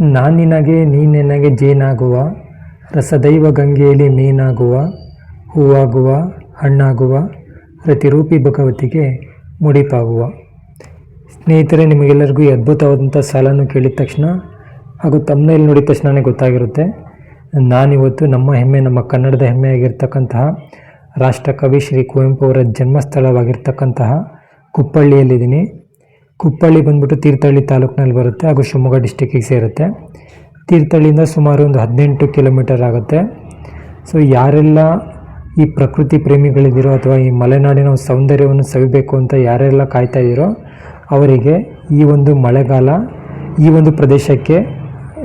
ನಾನಿನಗೆ ನೀನೆನಗೆ ಜೇನಾಗುವ, ರಸದೈವ ಗಂಗೆಯಲ್ಲಿ ಮೀನಾಗುವ, ಹೂವಾಗುವ, ಹಣ್ಣಾಗುವ, ಪ್ರತಿರೂಪಿ ಭಗವತಿಗೆ ಮುಡಿಪಾಗುವ. ಸ್ನೇಹಿತರೆ, ನಿಮಗೆಲ್ಲರಿಗೂ ಈ ಅದ್ಭುತವಾದಂಥ ಸಾಲನ್ನು ಕೇಳಿದ ತಕ್ಷಣ ಹಾಗೂ ತಮ್ಮನೇಲಿ ನೋಡಿದ ತಕ್ಷಣವೇ ಗೊತ್ತಾಗಿರುತ್ತೆ. ನಾನಿವತ್ತು ನಮ್ಮ ಹೆಮ್ಮೆ, ನಮ್ಮ ಕನ್ನಡದ ಹೆಮ್ಮೆಯಾಗಿರ್ತಕ್ಕಂತಹ ರಾಷ್ಟ್ರಕವಿ ಶ್ರೀ ಕುವೆಂಪು ಅವರ ಜನ್ಮಸ್ಥಳವಾಗಿರ್ತಕ್ಕಂತಹ ಕುಪ್ಪಳ್ಳಿಯಲ್ಲಿದ್ದೀನಿ. ಕುಪ್ಪಳ್ಳಿ ಬಂದ್ಬಿಟ್ಟು ತೀರ್ಥಹಳ್ಳಿ ತಾಲೂಕಿನಲ್ಲಿ ಬರುತ್ತೆ ಹಾಗೂ ಶಿವಮೊಗ್ಗ ಡಿಸ್ಟಿಕ್ಕಿಗೆ ಸೇರುತ್ತೆ. ತೀರ್ಥಹಳ್ಳಿಯಿಂದ ಸುಮಾರು ಒಂದು ಹದಿನೆಂಟು ಕಿಲೋಮೀಟರ್ ಆಗುತ್ತೆ. ಸೊ ಯಾರೆಲ್ಲ ಈ ಪ್ರಕೃತಿ ಪ್ರೇಮಿಗಳಿದ್ದೀರೋ ಅಥವಾ ಈ ಮಲೆನಾಡಿನ ಸೌಂದರ್ಯವನ್ನು ಸವಿಬೇಕು ಅಂತ ಯಾರೆಲ್ಲ ಕಾಯ್ತಾ ಇದ್ದೀರೋ ಅವರಿಗೆ ಈ ಒಂದು ಮಳೆಗಾಲ, ಈ ಒಂದು ಪ್ರದೇಶಕ್ಕೆ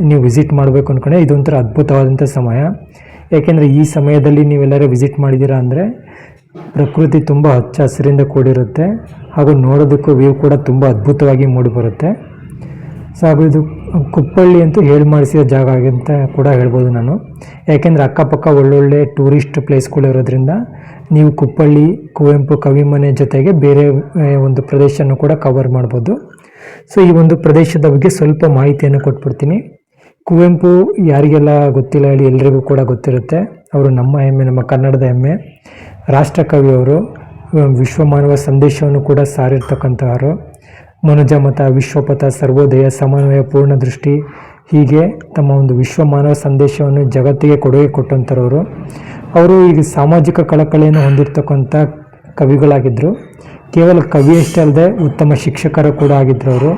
ನೀವು ವಿಸಿಟ್ ಮಾಡಬೇಕು ಅಂದ್ಕೊಂಡ್ರೆ ಇದೊಂಥರ ಅದ್ಭುತವಾದಂಥ ಸಮಯ. ಏಕೆಂದರೆ ಈ ಸಮಯದಲ್ಲಿ ನೀವೆಲ್ಲರೂ ವಿಸಿಟ್ ಮಾಡಿದ್ದೀರಾ ಅಂದರೆ ಪ್ರಕೃತಿ ತುಂಬ ಹಚ್ಚ ಹಸಿರಿಂದ ಕೂಡಿರುತ್ತೆ ಹಾಗೂ ನೋಡೋದಕ್ಕೂ ವ್ಯೂ ಕೂಡ ತುಂಬ ಅದ್ಭುತವಾಗಿ ಮೂಡಿಬರುತ್ತೆ. ಸೊ ಹಾಗೂ ಇದು ಕುಪ್ಪಳ್ಳಿ ಅಂತೂ ಹೇಳಿ ಮಾಡಿಸಿದ ಜಾಗ ಅಂತ ಕೂಡ ಹೇಳ್ಬೋದು ನಾನು. ಯಾಕೆಂದರೆ ಅಕ್ಕಪಕ್ಕ ಒಳ್ಳೊಳ್ಳೆ ಟೂರಿಸ್ಟ್ ಪ್ಲೇಸ್ಗಳಿರೋದ್ರಿಂದ ನೀವು ಕುಪ್ಪಳ್ಳಿ, ಕುವೆಂಪು, ಕವಿಮನೆ ಜೊತೆಗೆ ಬೇರೆ ಒಂದು ಪ್ರದೇಶವನ್ನು ಕೂಡ ಕವರ್ ಮಾಡ್ಬೋದು. ಸೊ ಈ ಒಂದು ಪ್ರದೇಶದ ಬಗ್ಗೆ ಸ್ವಲ್ಪ ಮಾಹಿತಿಯನ್ನು ಕೊಟ್ಬಿಡ್ತೀನಿ. ಕುವೆಂಪು ಯಾರಿಗೆಲ್ಲ ಗೊತ್ತಿಲ್ಲ ಹೇಳಿ ಎಲ್ರಿಗೂ ಕೂಡ ಗೊತ್ತಿರುತ್ತೆ. ಅವರು ನಮ್ಮ ಹೆಮ್ಮೆ, ನಮ್ಮ ಕನ್ನಡದ ಹೆಮ್ಮೆ. ರಾಷ್ಟ್ರಕವಿಯವರು ವಿಶ್ವಮಾನವ ಸಂದೇಶವನ್ನು ಕೂಡ ಸಾರಿರ್ತಕ್ಕಂಥವರು ಮನುಜ ಮತ, ವಿಶ್ವಪಥ, ಸರ್ವೋದಯ, ಸಮನ್ವಯ ಪೂರ್ಣ ದೃಷ್ಟಿ ಹೀಗೆ ತಮ್ಮ ಒಂದು ವಿಶ್ವಮಾನವ ಸಂದೇಶವನ್ನು ಜಗತ್ತಿಗೆ ಕೊಡುಗೆ ಕೊಟ್ಟಂಥರವರು ಅವರು ಈಗ ಸಾಮಾಜಿಕ ಕಳಕಳಿಯನ್ನು ಹೊಂದಿರತಕ್ಕಂಥ ಕವಿಗಳಾಗಿದ್ದರು ಕೇವಲ ಕವಿಯಷ್ಟೇ ಅಲ್ಲದೆ ಉತ್ತಮ ಶಿಕ್ಷಕರು ಕೂಡ ಆಗಿದ್ದರು ಅವರು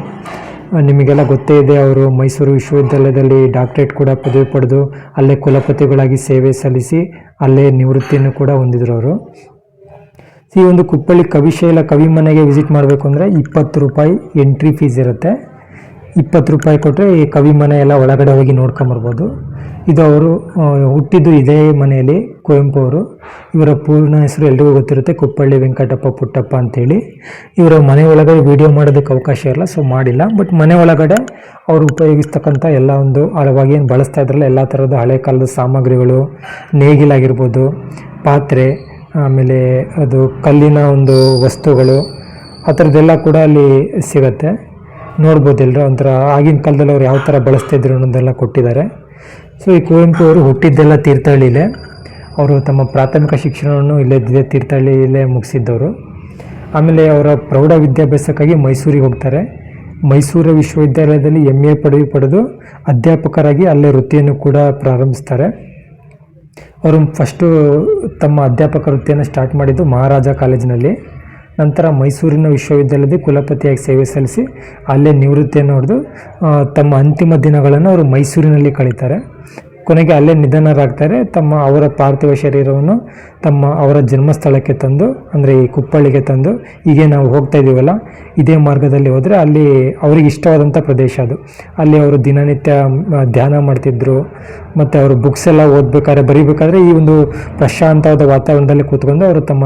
ನಿಮಗೆಲ್ಲ ಗೊತ್ತೇ ಇದೆ, ಅವರು ಮೈಸೂರು ವಿಶ್ವವಿದ್ಯಾಲಯದಲ್ಲಿ ಡಾಕ್ಟರೇಟ್ ಕೂಡ ಪದವಿ ಪಡೆದು ಅಲ್ಲೇ ಕುಲಪತಿಗಳಾಗಿ ಸೇವೆ ಸಲ್ಲಿಸಿ ಅಲ್ಲೇ ನಿವೃತ್ತಿಯನ್ನು ಕೂಡ ಹೊಂದಿದ್ರು ಅವರು. ಈ ಒಂದು ಕುಪ್ಪಳ್ಳಿ ಕವಿಶೈಲ ಕವಿ ಮನೆಗೆ ವಿಸಿಟ್ ಮಾಡಬೇಕು ಅಂದರೆ ಇಪ್ಪತ್ತು ರೂಪಾಯಿ ಎಂಟ್ರಿ ಫೀಸ್ ಇರುತ್ತೆ. ಇಪ್ಪತ್ತು ರೂಪಾಯಿ ಕೊಟ್ಟರೆ ಈ ಕವಿ ಮನೆ ಎಲ್ಲ ಒಳಗಡೆ ಹೋಗಿ ನೋಡ್ಕೊಂಬರ್ಬೋದು. ಇದು ಅವರು ಹುಟ್ಟಿದ್ದು ಇದೇ ಮನೆಯಲ್ಲಿ, ಕುವೆಂಪು ಅವರು. ಇವರ ಪೂರ್ಣ ಹೆಸರು ಎಲ್ರಿಗೂ ಗೊತ್ತಿರುತ್ತೆ, ಕುಪ್ಪಳ್ಳಿ ವೆಂಕಟಪ್ಪ ಪುಟ್ಟಪ್ಪ ಅಂತೇಳಿ. ಇವರ ಮನೆ ಒಳಗಡೆ ವಿಡಿಯೋ ಮಾಡೋದಕ್ಕೆ ಅವಕಾಶ ಇರಲ್ಲ ಸೊ ಮಾಡಿಲ್ಲ. ಬಟ್ ಮನೆ ಒಳಗಡೆ ಅವರು ಉಪಯೋಗಿಸ್ತಕ್ಕಂಥ ಎಲ್ಲ ಒಂದು ಅಳವಾಗಿ ಏನು ಬಳಸ್ತಾ ಇದ್ರಲ್ಲ, ಎಲ್ಲ ಥರದ ಹಳೆ ಕಾಲದ ಸಾಮಗ್ರಿಗಳು ನೇಗಿಲಾಗಿರ್ಬೋದು ಪಾತ್ರೆ, ಆಮೇಲೆ ಅದು ಕಲ್ಲಿನ ಒಂದು ವಸ್ತುಗಳು, ಆ ಥರದ್ದೆಲ್ಲ ಕೂಡ ಅಲ್ಲಿ ಸಿಗತ್ತೆ. ನೋಡ್ಬೋದು ಎಲ್ಲರೂ ಒಂಥರ ಆಗಿನ ಕಾಲದಲ್ಲಿ ಅವ್ರು ಯಾವ ಥರ ಬಳಸ್ತಿದ್ರು ಅನ್ನೋದೆಲ್ಲ ಕೊಟ್ಟಿದ್ದಾರೆ. ಸೊ ಈ ಕುವೆಂಪು ಅವರು ಹುಟ್ಟಿದ್ದೆಲ್ಲ ತೀರ್ಥಹಳ್ಳಿಲೇ. ಅವರು ತಮ್ಮ ಪ್ರಾಥಮಿಕ ಶಿಕ್ಷಣವನ್ನು ಇಲ್ಲೇ ತೀರ್ಥಹಳ್ಳಿಯಲ್ಲೇ ಮುಗಿಸಿದ್ದವರು. ಆಮೇಲೆ ಅವರ ಪ್ರೌಢ ವಿದ್ಯಾಭ್ಯಾಸಕ್ಕಾಗಿ ಮೈಸೂರಿಗೆ ಹೋಗ್ತಾರೆ. ಮೈಸೂರು ವಿಶ್ವವಿದ್ಯಾಲಯದಲ್ಲಿ ಎಂ ಎ ಪದವಿ ಪಡೆದು ಅಧ್ಯಾಪಕರಾಗಿ ಅಲ್ಲೇ ವೃತ್ತಿಯನ್ನು ಕೂಡ ಪ್ರಾರಂಭಿಸ್ತಾರೆ. ಅವರು ಫಸ್ಟು ತಮ್ಮ ಅಧ್ಯಾಪಕ ವೃತ್ತಿಯನ್ನು ಸ್ಟಾರ್ಟ್ ಮಾಡಿದ್ದು ಮಹಾರಾಜ ಕಾಲೇಜಿನಲ್ಲಿ ನಂತರ ಮೈಸೂರಿನ ವಿಶ್ವವಿದ್ಯಾಲಯದ ಕುಲಪತಿಯಾಗಿ ಸೇವೆ ಸಲ್ಲಿಸಿ ಅಲ್ಲೇ ನಿವೃತ್ತಿಯನ್ನು ಹೊಡೆದು ತಮ್ಮ ಅಂತಿಮ ದಿನಗಳನ್ನು ಅವರು ಮೈಸೂರಿನಲ್ಲಿ ಕಳೀತಾರೆ. ಕೊನೆಗೆ ಅಲ್ಲೇ ನಿಧನರಾಗ್ತಾರೆ. ತಮ್ಮ ಅವರ ಪಾರ್ಥಿವ ಶರೀರವನ್ನು ತಮ್ಮ ಅವರ ಜನ್ಮಸ್ಥಳಕ್ಕೆ ತಂದು, ಅಂದರೆ ಈ ಕುಪ್ಪಳ್ಳಿಗೆ ತಂದು, ಹೀಗೆ ನಾವು ಹೋಗ್ತಾ ಇದ್ದೀವಲ್ಲ, ಇದೇ ಮಾರ್ಗದಲ್ಲಿ ಹೋದರೆ ಅಲ್ಲಿ ಅವ್ರಿಗೆ ಇಷ್ಟವಾದಂಥ ಪ್ರದೇಶ ಅದು. ಅಲ್ಲಿ ಅವರು ದಿನನಿತ್ಯ ಧ್ಯಾನ ಮಾಡ್ತಿದ್ರು, ಮತ್ತು ಅವರು ಬುಕ್ಸ್ ಎಲ್ಲ ಓದಬೇಕಾದ್ರೆ, ಬರೀಬೇಕಾದ್ರೆ ಈ ಒಂದು ಪ್ರಶಾಂತವಾದ ವಾತಾವರಣದಲ್ಲಿ ಕೂತ್ಕೊಂಡು ಅವರು ತಮ್ಮ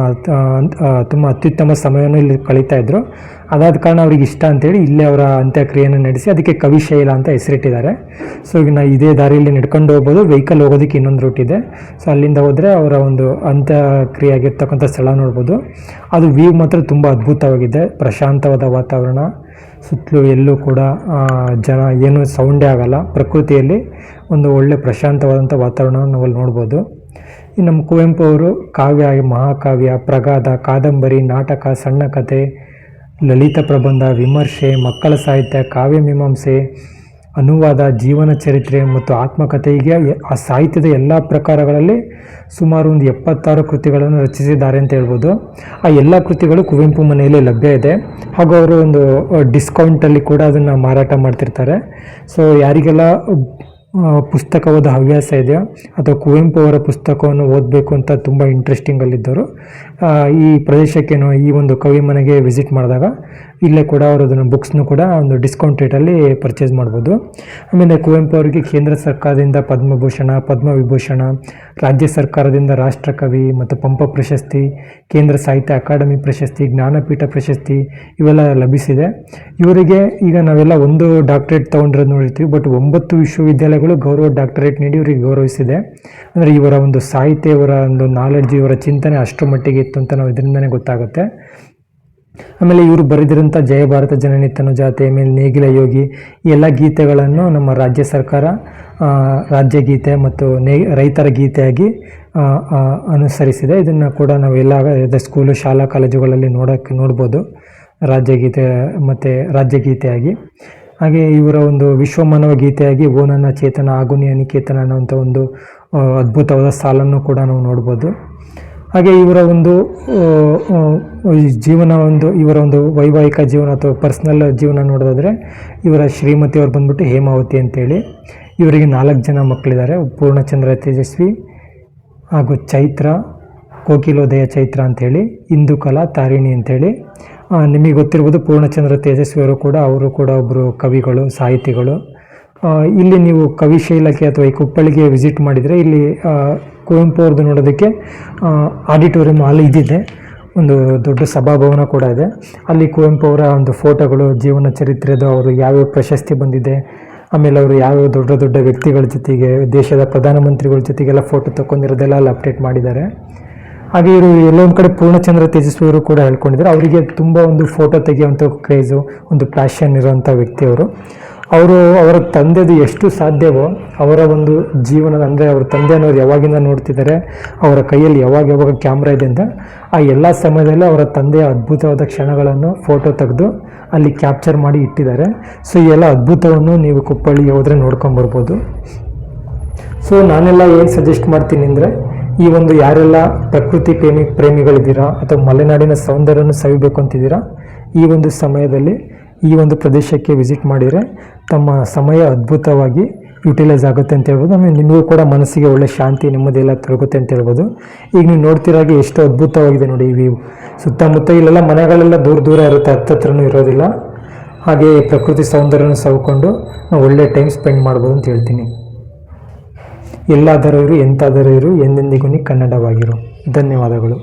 ತುಂಬ ಅತ್ಯುತ್ತಮ ಸಮಯವನ್ನು ಇಲ್ಲಿ ಕಳೀತಾ ಇದ್ರು. ಅದಾದ ಕಾರಣ ಅವ್ರಿಗೆ ಇಷ್ಟ ಅಂತೇಳಿ ಇಲ್ಲೇ ಅವರ ಅಂತ್ಯಕ್ರಿಯೆಯನ್ನು ನಡೆಸಿ ಅದಕ್ಕೆ ಕವಿಶೈಲ ಅಂತ ಹೆಸರಿಟ್ಟಿದ್ದಾರೆ. ಸೊ ಈಗ ನಾ ಇದೇ ದಾರಿಯಲ್ಲಿ ನಡ್ಕೊಂಡು ಹೋಗ್ಬೋದು ವೆಹಿಕಲ್ ಹೋಗೋದಕ್ಕೆ ಇನ್ನೊಂದು ರೂಟ್ ಇದೆ. ಸೊ ಅಲ್ಲಿಂದ ಹೋದರೆ ಅವರ ಒಂದು ಅಂತ್ಯಕ್ರಿಯೆ ಆಗಿರ್ತಕ್ಕಂಥ ಸ್ಥಳ ನೋಡ್ಬೋದು. ಅದು ವ್ಯೂ ಮಾತ್ರ ತುಂಬ ಅದ್ಭುತವಾಗಿದೆ, ಪ್ರಶಾಂತವಾದ ವಾತಾವರಣ, ಸುತ್ತಲೂ ಎಲ್ಲೂ ಕೂಡ ಜನ ಏನು ಸೌಂಡೇ ಆಗಲ್ಲ, ಪ್ರಕೃತಿಯಲ್ಲಿ ಒಂದು ಒಳ್ಳೆ ಪ್ರಶಾಂತವಾದಂಥ ವಾತಾವರಣವನ್ನು ನಾವಲ್ಲಿ ನೋಡ್ಬೋದು. ನಮ್ಮ ಕುವೆಂಪು ಅವರು ಕಾವ್ಯ, ಮಹಾಕಾವ್ಯ, ಪ್ರಗಾದ, ಕಾದಂಬರಿ, ನಾಟಕ, ಸಣ್ಣ ಕಥೆ ಲಲಿತ ಪ್ರಬಂಧ, ವಿಮರ್ಶೆ, ಮಕ್ಕಳ ಸಾಹಿತ್ಯ, ಕಾವ್ಯ ಮೀಮಾಂಸೆ, ಅನುವಾದ, ಜೀವನ ಚರಿತ್ರೆ ಮತ್ತು ಆತ್ಮಕಥೆಗೆ ಆ ಸಾಹಿತ್ಯದ ಎಲ್ಲ ಪ್ರಕಾರಗಳಲ್ಲಿ ಸುಮಾರು ಒಂದು ಎಪ್ಪತ್ತಾರು ಕೃತಿಗಳನ್ನು ರಚಿಸಿದ್ದಾರೆ ಅಂತ ಹೇಳ್ಬೋದು. ಆ ಎಲ್ಲ ಕೃತಿಗಳು ಕುವೆಂಪು ಮನೆಯಲ್ಲಿ ಲಭ್ಯ ಇದೆ. ಹಾಗೂ ಅವರು ಒಂದು ಡಿಸ್ಕೌಂಟಲ್ಲಿ ಕೂಡ ಅದನ್ನು ಮಾರಾಟ ಮಾಡ್ತಿರ್ತಾರೆ. ಸೊ ಯಾರಿಗೆಲ್ಲ ಪುಸ್ತಕ ಓದೋ ಹವ್ಯಾಸ ಇದೆಯೋ ಅಥವಾ ಕುವೆಂಪು ಅವರ ಪುಸ್ತಕವನ್ನು ಓದಬೇಕು ಅಂತ ತುಂಬ ಇಂಟ್ರೆಸ್ಟಿಂಗಲ್ಲಿದ್ದರು ಈ ಪ್ರದೇಶಕ್ಕೇನು ಈ ಒಂದು ಕವಿ ಮನೆಗೆ ವಿಸಿಟ್ ಮಾಡಿದಾಗ ಇಲ್ಲೇ ಕೂಡ ಅವರು ಅದನ್ನು ಬುಕ್ಸ್ನು ಕೂಡ ಒಂದು ಡಿಸ್ಕೌಂಟ್ ರೇಟಲ್ಲಿ ಪರ್ಚೇಸ್ ಮಾಡ್ಬೋದು. ಆಮೇಲೆ ಕುವೆಂಪು ಅವರಿಗೆ ಕೇಂದ್ರ ಸರ್ಕಾರದಿಂದ ಪದ್ಮಭೂಷಣ, ಪದ್ಮವಿಭೂಷಣ, ರಾಜ್ಯ ಸರ್ಕಾರದಿಂದ ರಾಷ್ಟ್ರಕವಿ ಮತ್ತು ಪಂಪ ಪ್ರಶಸ್ತಿ, ಕೇಂದ್ರ ಸಾಹಿತ್ಯ ಅಕಾಡೆಮಿ ಪ್ರಶಸ್ತಿ, ಜ್ಞಾನಪೀಠ ಪ್ರಶಸ್ತಿ ಇವೆಲ್ಲ ಲಭಿಸಿದೆ. ಇವರಿಗೆ ಈಗ ನಾವೆಲ್ಲ ಒಂದು ಡಾಕ್ಟರೇಟ್ ತೊಗೊಂಡಿರೋದು ನೋಡಿರ್ತೀವಿ ಬಟ್ ಒಂಬತ್ತು ವಿಶ್ವವಿದ್ಯಾಲಯಗಳು ಗೌರವ ಡಾಕ್ಟರೇಟ್ ನೀಡಿ ಇವರಿಗೆ ಗೌರವಿಸಿದೆ. ಅಂದರೆ ಇವರ ಒಂದು ಸಾಹಿತ್ಯ ಇವರ ಒಂದು ನಾಲೆಡ್ಜ್ ಇವರ ಚಿಂತನೆ ಅಷ್ಟರ ಮಟ್ಟಿಗೆ ಇತ್ತು ಅಂತ ನಾವು ಇದರಿಂದನೇ ಗೊತ್ತಾಗುತ್ತೆ. ಆಮೇಲೆ ಇವರು ಬರೆದಿರುವಂಥ ಜಯ ಭಾರತ ಜನನಿ ಜಾತೆ ಆಮೇಲೆ ನೇಗಿಲ ಯೋಗಿ ಎಲ್ಲ ಗೀತೆಗಳನ್ನು ನಮ್ಮ ರಾಜ್ಯ ಸರ್ಕಾರ ರಾಜ್ಯ ಗೀತೆ ಮತ್ತು ನೇ, ರೈತರ ಗೀತೆಯಾಗಿ ಅನುಸರಿಸಿದೆ. ಇದನ್ನು ಕೂಡ ನಾವು ಎಲ್ಲ ಸ್ಕೂಲು, ಶಾಲಾ, ಕಾಲೇಜುಗಳಲ್ಲಿ ನೋಡೋಕ್ಕೆ ನೋಡ್ಬೋದು. ರಾಜ್ಯಗೀತೆ ಮತ್ತು ರಾಜ್ಯಗೀತೆಯಾಗಿ ಹಾಗೆ ಇವರ ಒಂದು ವಿಶ್ವಮಾನವ ಗೀತೆಯಾಗಿ ಓನನ ಚೇತನ ಆಗುನಿ ಅನಿಕೇತನ ಅನ್ನೋಂಥ ಒಂದು ಅದ್ಭುತವಾದ ಸಾಲನ್ನು ಕೂಡ ನಾವು ನೋಡ್ಬೋದು. ಹಾಗೆ ಇವರ ಒಂದು ಜೀವನ ಒಂದು, ಇವರ ಒಂದು ವೈವಾಹಿಕ ಜೀವನ ಅಥವಾ ಪರ್ಸ್ನಲ್ ಜೀವನ ನೋಡೋದಾದರೆ, ಇವರ ಶ್ರೀಮತಿ ಅವ್ರು ಬಂದ್ಬಿಟ್ಟು ಹೇಮಾವತಿ ಅಂತೇಳಿ. ಇವರಿಗೆ ನಾಲ್ಕು ಜನ ಮಕ್ಕಳಿದ್ದಾರೆ ಪೂರ್ಣಚಂದ್ರ ತೇಜಸ್ವಿ ಹಾಗೂ ಚೈತ್ರ, ಕೋಕಿಲೋದಯ ಚೈತ್ರ ಅಂಥೇಳಿ ಕಲಾ ತಾರಿಣಿ ಅಂಥೇಳಿ ನಿಮಗೆ ಗೊತ್ತಿರ್ಬೋದು ಪೂರ್ಣಚಂದ್ರ ತೇಜಸ್ವಿ ಅವರು ಕೂಡ ಅವರು ಕೂಡ ಒಬ್ಬರು ಕವಿಗಳು, ಸಾಹಿತಿಗಳು. ಇಲ್ಲಿ ನೀವು ಕವಿಶೈಲಕ್ಕೆ ಅಥವಾ ಈ ಕುಪ್ಪಳಿಗೆ ವಿಸಿಟ್ ಮಾಡಿದರೆ ಇಲ್ಲಿ ಕುವೆಂಪು ಅವ್ರದ್ದು ನೋಡೋದಕ್ಕೆ ಆಡಿಟೋರಿಯಂ ಹಾಲ್ ಇದಿದೆ. ಒಂದು ದೊಡ್ಡ ಸಭಾಭವನ ಕೂಡ ಇದೆ. ಅಲ್ಲಿ ಕುವೆಂಪು ಅವರ ಒಂದು ಫೋಟೋಗಳು, ಜೀವನ ಚರಿತ್ರೆದು ಅವರು ಯಾವ್ಯಾವ ಪ್ರಶಸ್ತಿ ಬಂದಿದೆ, ಆಮೇಲೆ ಅವರು ಯಾವ್ಯಾವ ದೊಡ್ಡ ದೊಡ್ಡ ವ್ಯಕ್ತಿಗಳ ಜೊತೆಗೆ, ದೇಶದ ಪ್ರಧಾನಮಂತ್ರಿಗಳ ಜೊತೆಗೆಲ್ಲ ಫೋಟೋ ತೊಗೊಂಡಿರೋದೆಲ್ಲ ಅಲ್ಲಿ ಅಪ್ಡೇಟ್ ಮಾಡಿದ್ದಾರೆ. ಹಾಗೆ ಇವರು ಎಲ್ಲೊಂದು ಕಡೆ ಪೂರ್ಣಚಂದ್ರ ತೇಜಸ್ವಿಯವರು ಕೂಡ ಹೇಳ್ಕೊಂಡಿದ್ದಾರೆ. ಅವರಿಗೆ ತುಂಬ ಒಂದು ಫೋಟೋ ತೆಗೆಯುವಂಥ ಕ್ರೇಜು ಒಂದು ಪ್ಯಾಷನ್ ಇರುವಂಥ ವ್ಯಕ್ತಿಯವರು ಅವರು ಅವರ ತಂದೆದು ಎಷ್ಟು ಸಾಧ್ಯವೋ ಅವರ ಒಂದು ಜೀವನದ ಅಂದರೆ ಅವ್ರ ತಂದೆ ಅನ್ನೋರು ಯಾವಾಗಿಂದ ನೋಡ್ತಿದ್ದಾರೆ, ಅವರ ಕೈಯಲ್ಲಿ ಯಾವಾಗ ಯಾವಾಗ ಕ್ಯಾಮ್ರಾ ಇದೆ ಅಂತ, ಆ ಎಲ್ಲ ಸಮಯದಲ್ಲೂ ಅವರ ತಂದೆಯ ಅದ್ಭುತವಾದ ಕ್ಷಣಗಳನ್ನು ಫೋಟೋ ತೆಗೆದು ಅಲ್ಲಿ ಕ್ಯಾಪ್ಚರ್ ಮಾಡಿ ಇಟ್ಟಿದ್ದಾರೆ. ಸೊ, ಈ ಎಲ್ಲ ಅದ್ಭುತವನ್ನು ನೀವು ಕುಪ್ಪಳ್ಳಿಗೆ ಹೋದರೆ ನೋಡ್ಕೊಂಬರ್ಬೋದು ಸೊ, ನಾನೆಲ್ಲ ಏನು ಸಜೆಸ್ಟ್ ಮಾಡ್ತೀನಿ ಅಂದರೆ, ಈ ಒಂದು ಯಾರೆಲ್ಲ ಪ್ರಕೃತಿ ಪ್ರೇಮಿ ಪ್ರೇಮಿಗಳಿದ್ದೀರಾ ಅಥವಾ ಮಲೆನಾಡಿನ ಸೌಂದರ್ಯವನ್ನು ಸವಿಬೇಕು ಅಂತಿದ್ದೀರಾ, ಈ ಒಂದು ಸಮಯದಲ್ಲಿ ಈ ಒಂದು ಪ್ರದೇಶಕ್ಕೆ ವಿಸಿಟ್ ಮಾಡಿದರೆ ತಮ್ಮ ಸಮಯ ಅದ್ಭುತವಾಗಿ ಯುಟಿಲೈಸ್ ಆಗುತ್ತೆ ಅಂತ ಹೇಳ್ಬೋದು. ಆಮೇಲೆ ನಿಮಗೂ ಕೂಡ ಮನಸ್ಸಿಗೆ ಒಳ್ಳೆ ಶಾಂತಿ, ನೆಮ್ಮದಿ ಎಲ್ಲ ತೊಲಗುತ್ತೆ ಅಂತ ಹೇಳ್ಬೋದು. ಈಗ ನೀವು ನೋಡ್ತಿರಾಗೆ ಎಷ್ಟು ಅದ್ಭುತವಾಗಿದೆ ನೋಡಿ ಈ ವ್ಯೂ ಸುತ್ತಮುತ್ತ ಇಲ್ಲೆಲ್ಲ ಮನೆಗಳೆಲ್ಲ ದೂರ ದೂರ ಇರುತ್ತೆ ಹತ್ತತ್ರನೂ ಇರೋದಿಲ್ಲ. ಹಾಗೆ ಪ್ರಕೃತಿ ಸೌಂದರ್ಯನ ಸವ್ಕೊಂಡು ನಾವು ಒಳ್ಳೆ ಟೈಮ್ ಸ್ಪೆಂಡ್ ಮಾಡ್ಬೋದು ಅಂತ ಹೇಳ್ತೀನಿ. ಎಲ್ಲಾದರೂ ಇರು, ಎಂತಾದರೂ ಇರು, ಎಂದೆಂದಿಗೂ ಕನ್ನಡವಾಗಿರು. ಧನ್ಯವಾದಗಳು.